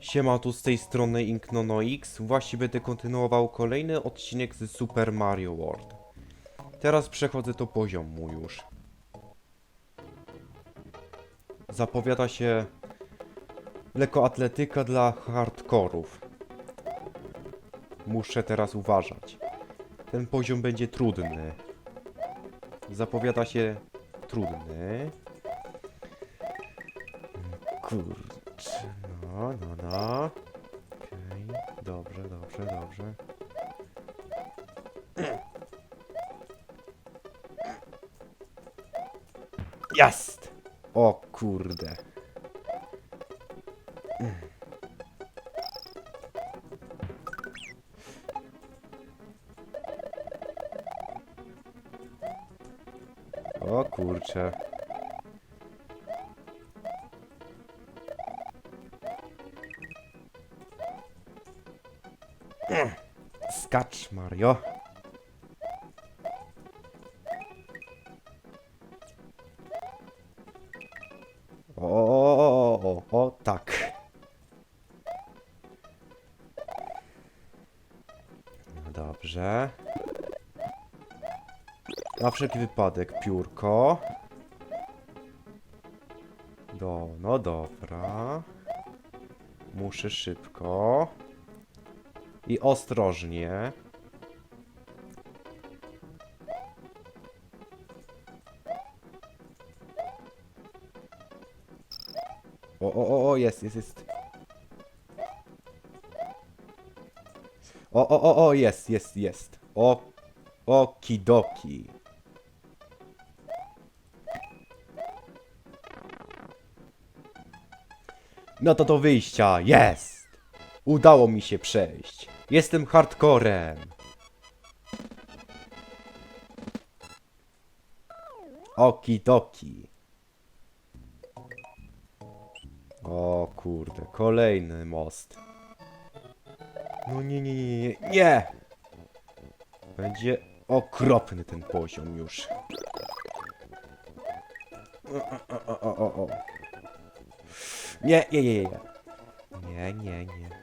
Siema, tu z tej strony Inknonoix. Właśnie będę kontynuował kolejny odcinek z Super Mario World. Teraz przechodzę do poziomu już. Zapowiada się lekkoatletyka dla hardkorów. Muszę teraz uważać. Ten poziom będzie trudny. Zapowiada się trudny. Kurczę, no, no, no. Okej, dobrze, dobrze, dobrze. Jest! O kurde. O kurcze. Skacz, Mario. O, o, o, tak. No Dobrze. Na wszelki wypadek piórko. Do, no dobra. Muszę szybko. I ostrożnie. O, o, o, o, jest, jest, jest. O, o, o, o, jest, jest, jest. O, okidoki. No to do wyjścia, jest! Udało mi się przejść. Jestem hardcorem. Okidoki. O kurde, kolejny most. No nie, nie, nie, nie, nie! Będzie okropny ten poziom już. O, o, o, o, o. Nie, nie, nie, nie. Nie, nie, nie.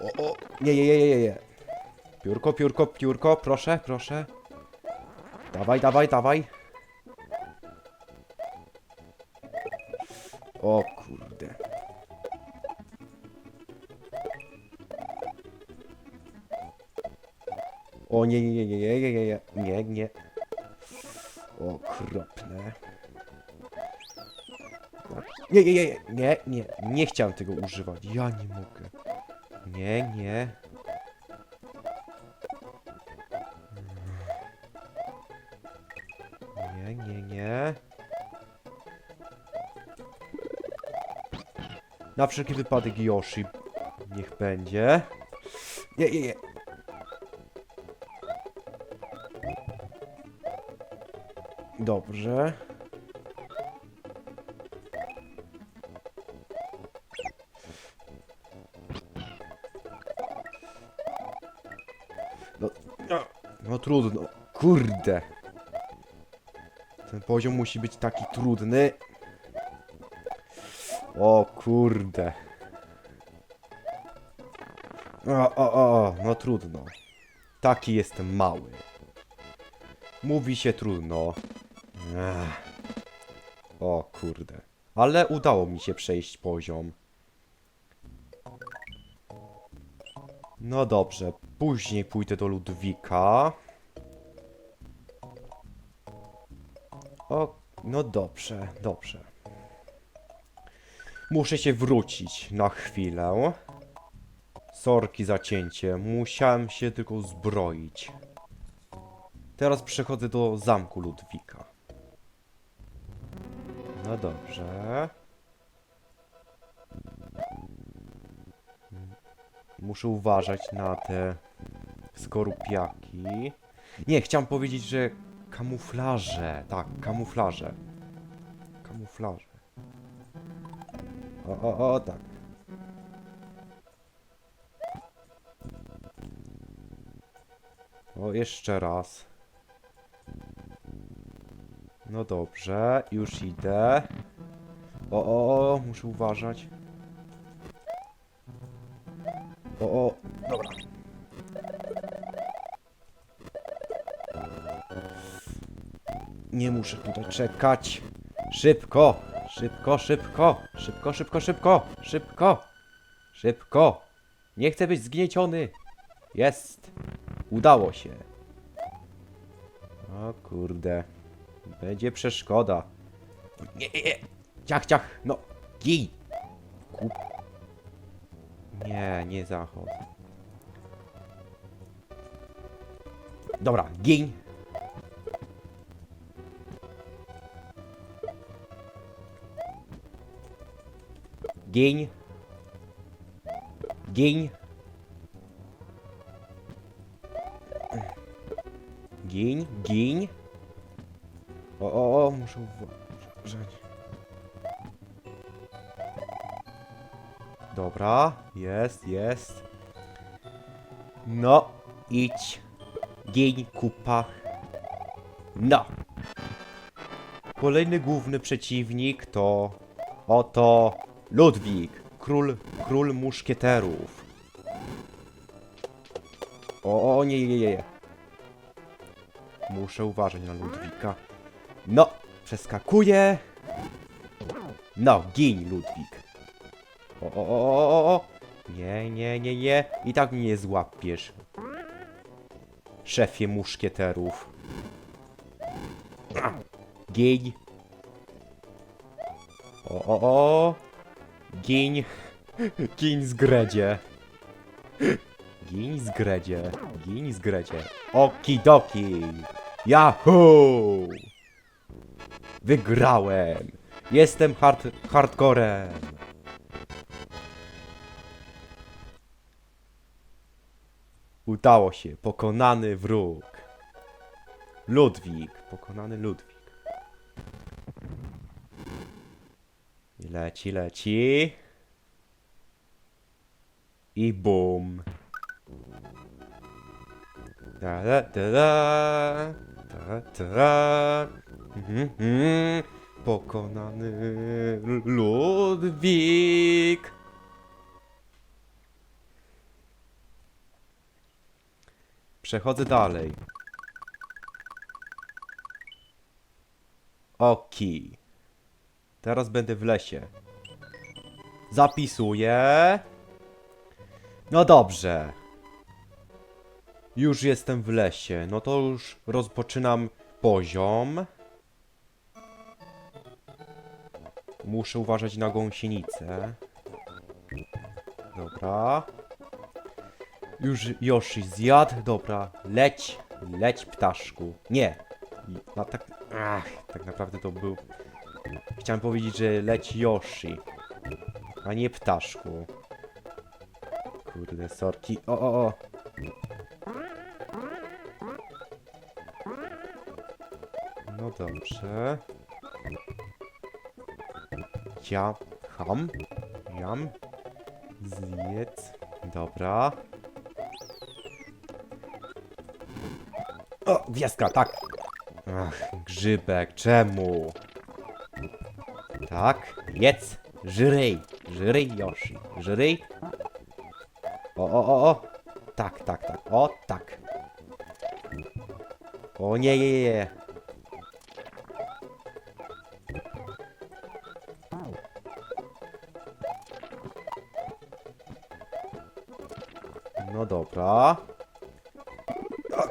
O, o! Nie, nie, nie, nie, nie. Piórko, piórko, piórko, proszę, proszę. Dawaj, dawaj, dawaj. O kurde. O nie, nie, nie, nie, nie, nie, nie, nie. O, okropne. Nie, nie, nie, nie, nie, nie chciałem tego używać. Ja nie mogę. Nie, nie. Nie, nie, nie. Na wszelki wypadek Yoshi. Niech będzie. Nie, nie, nie. Dobrze. Trudno. Kurde. Ten poziom musi być taki trudny. O kurde. O, o, o, no trudno. Taki jestem mały. Mówi się trudno. Ech. O kurde. Ale udało mi się przejść poziom. No dobrze, później pójdę do Ludwika. O, no dobrze, dobrze. Muszę się wrócić na chwilę. Sorki za cięcie, musiałem się tylko zbroić. Teraz przechodzę do zamku Ludwika. No dobrze. Muszę uważać na te skorupiaki. Nie, chciałem powiedzieć, że kamuflaże. Tak, kamuflaże. Kamuflaże. O, o, o, tak. O, jeszcze raz. No dobrze, już idę. O, o, o, muszę uważać. O, o, Nie muszę tutaj czekać. Szybko, szybko, szybko, szybko, szybko, szybko, szybko, szybko. Nie chcę być zgnieciony. Jest. Udało się. O kurde. Będzie przeszkoda. Nie, nie, nie. Ciach, ciach. No. Gij. Kup. Nie, nie zachodzę. Dobra, gin. Gin. Gin. Gin, gin. O, o, o, muszę uważać. Dobra, jest, jest. No, idź. Gin, kupa. No. Kolejny główny przeciwnik to... Oto Ludwik, król, król muszkieterów. O, o, nie, nie, nie. Muszę uważać na Ludwika. No, przeskakuję. No, gin, Ludwik. O, o, o, o, o. Nie, nie, nie, nie. I tak mnie nie złapiesz. Szefie muszkieterów. Gin. O, o, o. Gin. Gin z gredzie. Gin z gredzie. Gin z gredzie. Okidoki. Yahoo! Wygrałem. Jestem hard hardcorem. Udało się. Pokonany wróg. Ludwik. Pokonany Ludwik. Leci, leci. I bum. Da da da da. Da da. Mhm, mhm. Pokonany Ludwik. Przechodzę dalej. Oki. Teraz będę w lesie. Zapisuję. No dobrze. Już jestem w lesie. No to już rozpoczynam poziom. Muszę uważać na gąsienicę. Dobra. Już Yoshi zjadł. Dobra. Leć. Leć ptaszku. Nie. Na tak... Ach, tak naprawdę to był... Chciałem powiedzieć, że leć Yoshi. A nie ptaszku. Kurde, sorki. O, o, o. No dobrze. Ja, ham, jam, zjedz, dobra. O, gwiazdka, tak. Ach, grzybek, czemu? Tak, jedz, żryj, żryj Yoshi, żryj. O, o, o, o. Tak, tak, tak, o, tak. O nie, nie, nie. No dobra.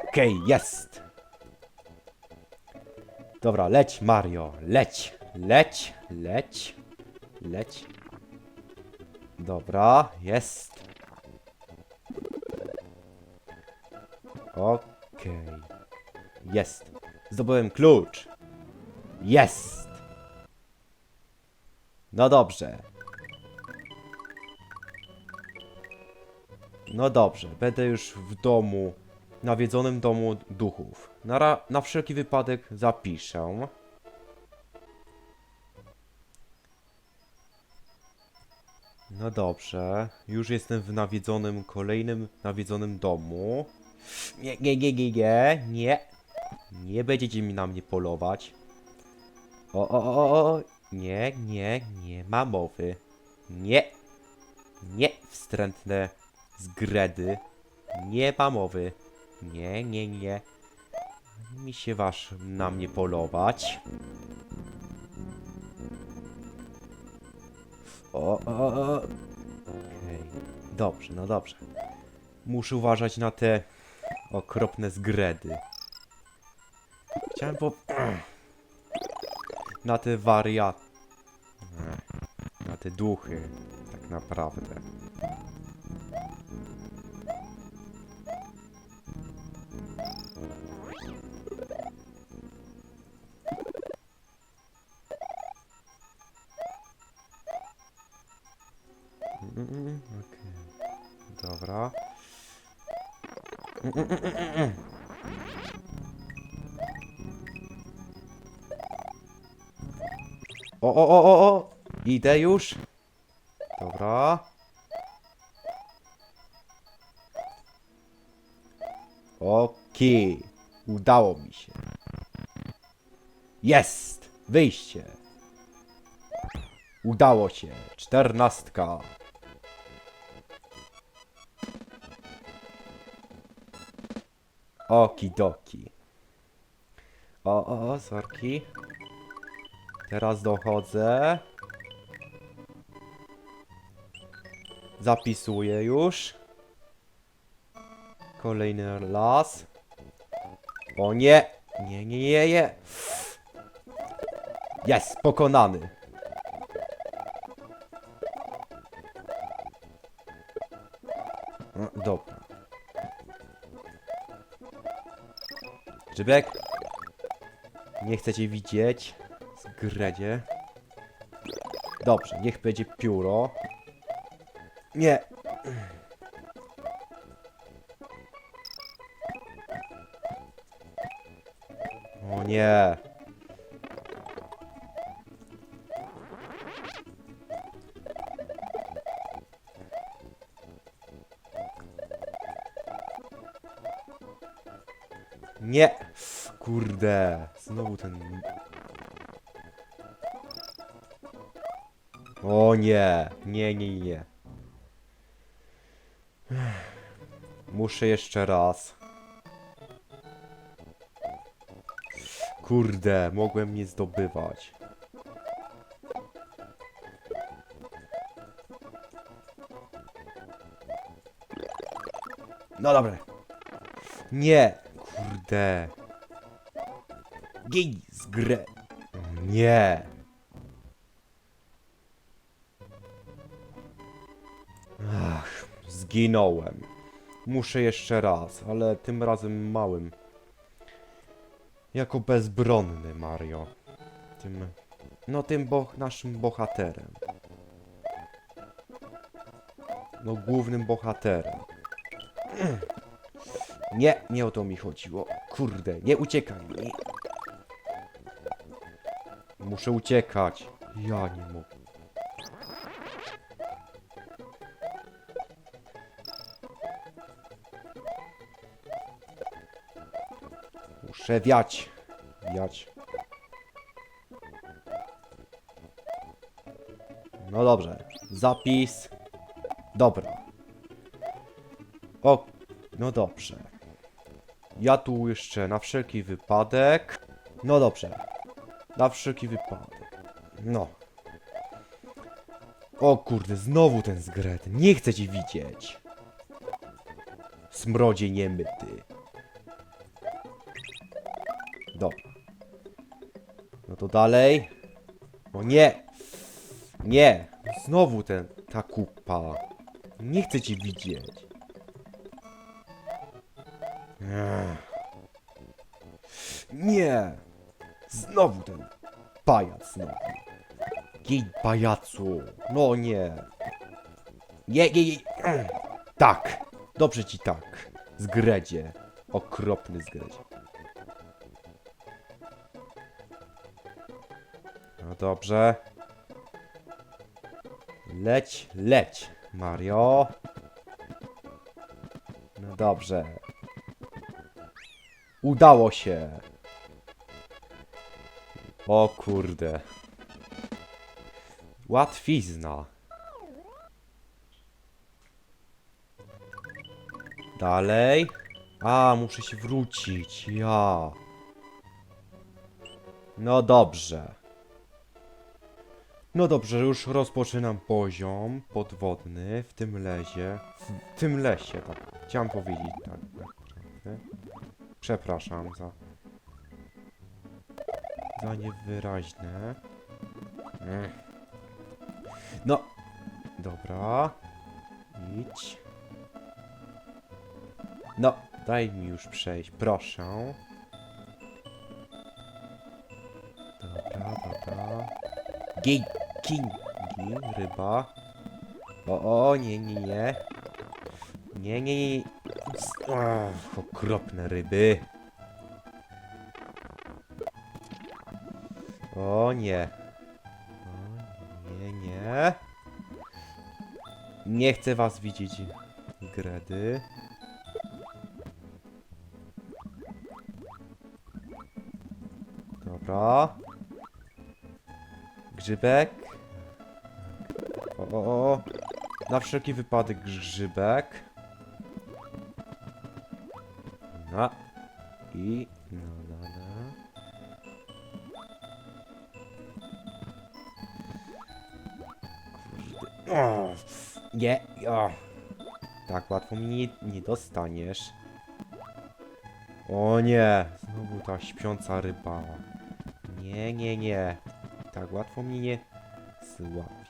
Okej, jest. Dobra, leć Mario, leć, leć, leć, leć. Dobra, jest. Okej. Jest. Zdobyłem klucz. Jest. No dobrze. No dobrze, będę już w domu, nawiedzonym domu duchów. Na, na wszelki wypadek zapiszę. No dobrze, już jestem w nawiedzonym, kolejnym nawiedzonym domu. Nie, nie, nie, nie, nie, nie. Nie będziecie mi na mnie polować. O, o, o, o. Nie, nie, nie ma mowy. Nie. Nie, wstrętne zgredy. Nie ma mowy. Nie, nie, nie. Mi się wasz na mnie polować. O, o, o. Okej. Dobrze, no dobrze. Muszę uważać na te okropne zgredy. Chciałem po... Na te wariat... Na te duchy, tak naprawdę. O, o, o, o, o! Idę już. Dobra. Okej. Udało mi się. Jest! Wyjście. Udało się. Czternastka. Okidoki. O, o, o, sorki. Teraz dochodzę. Zapisuję już. Kolejny las. O nie! Nie, nie, nie, nie! Jest! Pokonany! No, dobra. Grzybek? Nie chcę cię widzieć. Zgredzie. Dobrze, niech będzie pióro. Nie. O nie. Nie. Kurde. Znowu ten... O nie. Nie, nie, nie. Muszę jeszcze raz. Kurde, mogłem nie zdobywać. No dobra. Nie, kurde. Gej z grę. Nie. Zginąłem. Muszę jeszcze raz, ale tym razem małym. Jako bezbronny Mario. Tym. No tym naszym bohaterem. No głównym bohaterem. Nie, nie o to mi chodziło. Kurde, nie uciekaj. Nie. Muszę uciekać. Ja nie mogę. Muszę wiać. Wiać. No dobrze. Zapis. Dobra. O, no dobrze. Ja tu jeszcze na wszelki wypadek. No dobrze. Na wszelki wypadek. No. O kurde, znowu ten zgret. Nie chcę cię widzieć. Smrodzie niemyty. No to dalej. O nie! Nie! Znowu ten, ta kupa. Nie chcę cię widzieć. Nie! Znowu ten pajac znowu. Jej pajacu. No nie. Nie, nie, nie. Tak. Dobrze ci tak. Zgredzie. Okropny zgredzie. Dobrze. Leć, leć, Mario. No dobrze. Udało się. O kurde. Łatwizna. Dalej. A, muszę się wrócić. Ja. No dobrze. No dobrze, już rozpoczynam poziom podwodny w tym lesie. W tym lesie, tak. Chciałem powiedzieć tak. naprawdę. Przepraszam za. Za niewyraźne. Mm. No. Dobra. Idź. No, daj mi już przejść, proszę. Dobra, dobra. Gin, gin, ryba. O, o, nie, nie, nie. Nie, nie, nie. Ach, okropne ryby. O nie. O nie, nie. Nie chcę was widzieć, gredy. Dobra. Grzybek. Na wszelki wypadek grzybek. No. I... No, no, no. O, nie, o. Tak łatwo mnie nie, nie dostaniesz. O nie, znowu ta śpiąca ryba. Nie, nie, nie. Tak łatwo mnie nie złapie.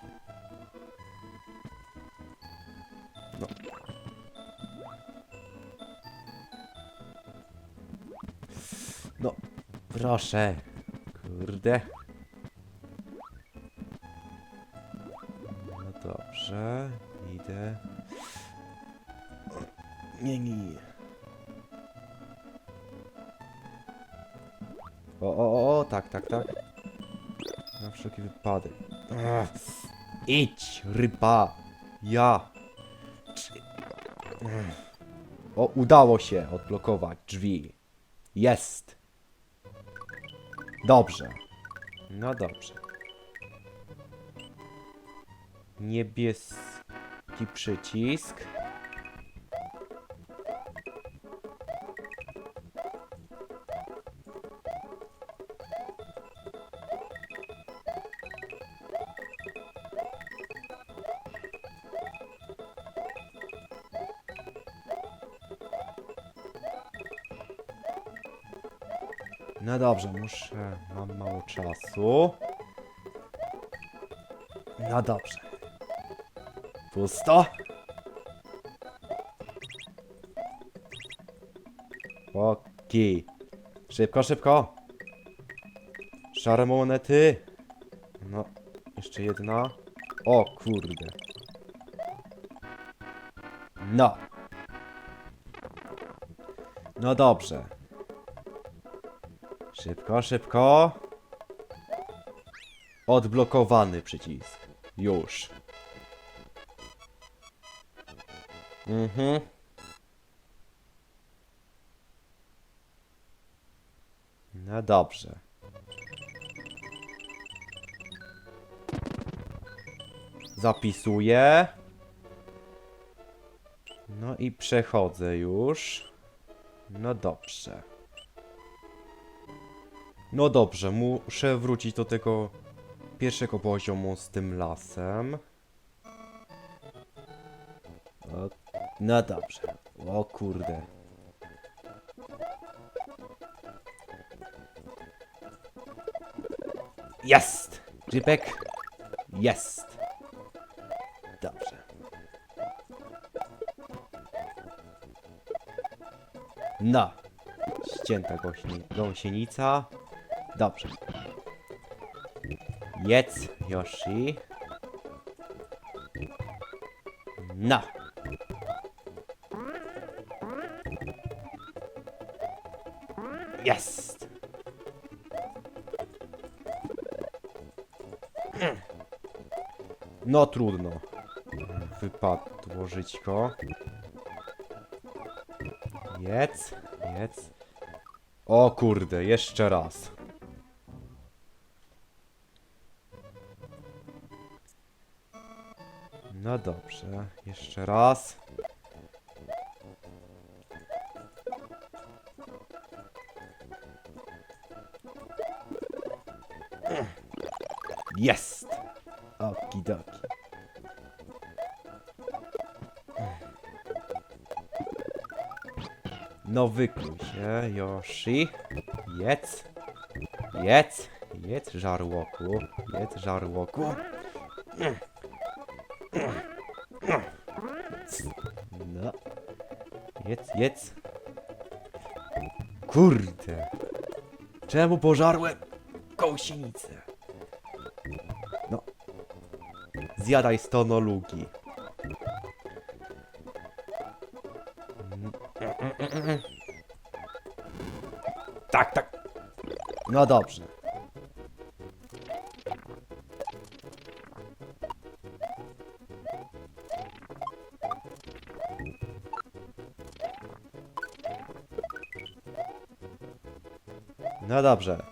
Proszę. Kurde. No dobrze, idę. Nie, nie. O, o, o, tak, tak, tak. Na wszelki wypadek. Idź, ryba. Ja. O, udało się odblokować drzwi. Jest. Dobrze. No dobrze. Niebieski przycisk. No dobrze, muszę. Mam mało czasu. No dobrze. Pusto. Okej. Szybko, szybko. Szare monety. No, jeszcze jedna. O kurde. No. No dobrze. Szybko, szybko. Odblokowany przycisk. Już. Mhm. No dobrze. Zapisuję. No i przechodzę już. No dobrze. No dobrze, muszę wrócić do tego pierwszego poziomu z tym lasem. O, no dobrze. O kurde. Jest! Jeepek. Jest. Dobrze. No. Ścięta gąsienica. Dobrze. Jedz, Yoshi. No. Jest. No trudno. Wypadło żyćko. Jedz, jedz. O kurde, jeszcze raz. No dobrze, jeszcze raz. Jest! Okidoki. No wykluj się, Yoshi. Jedz. Jedz. Jedz, żarłoku. Jedz, żarłoku. No. Jedz, jedz. Kurde. Czemu pożarłem gąsienicę? No. Zjadaj stonolugi. Tak, tak. No dobrze. No dobrze.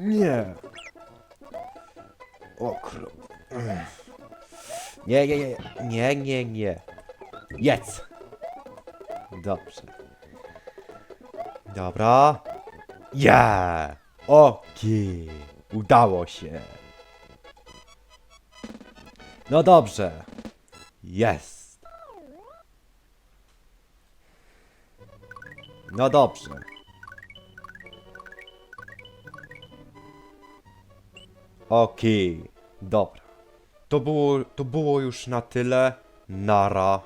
Nie. O król. Nie, nie, nie. Nie, nie, nie. Jedz. Dobrze. Dobra. Ja. Okej. Udało się. No dobrze. Jest. No dobrze. Okej. Dobra. To było, to było już na tyle. Nara.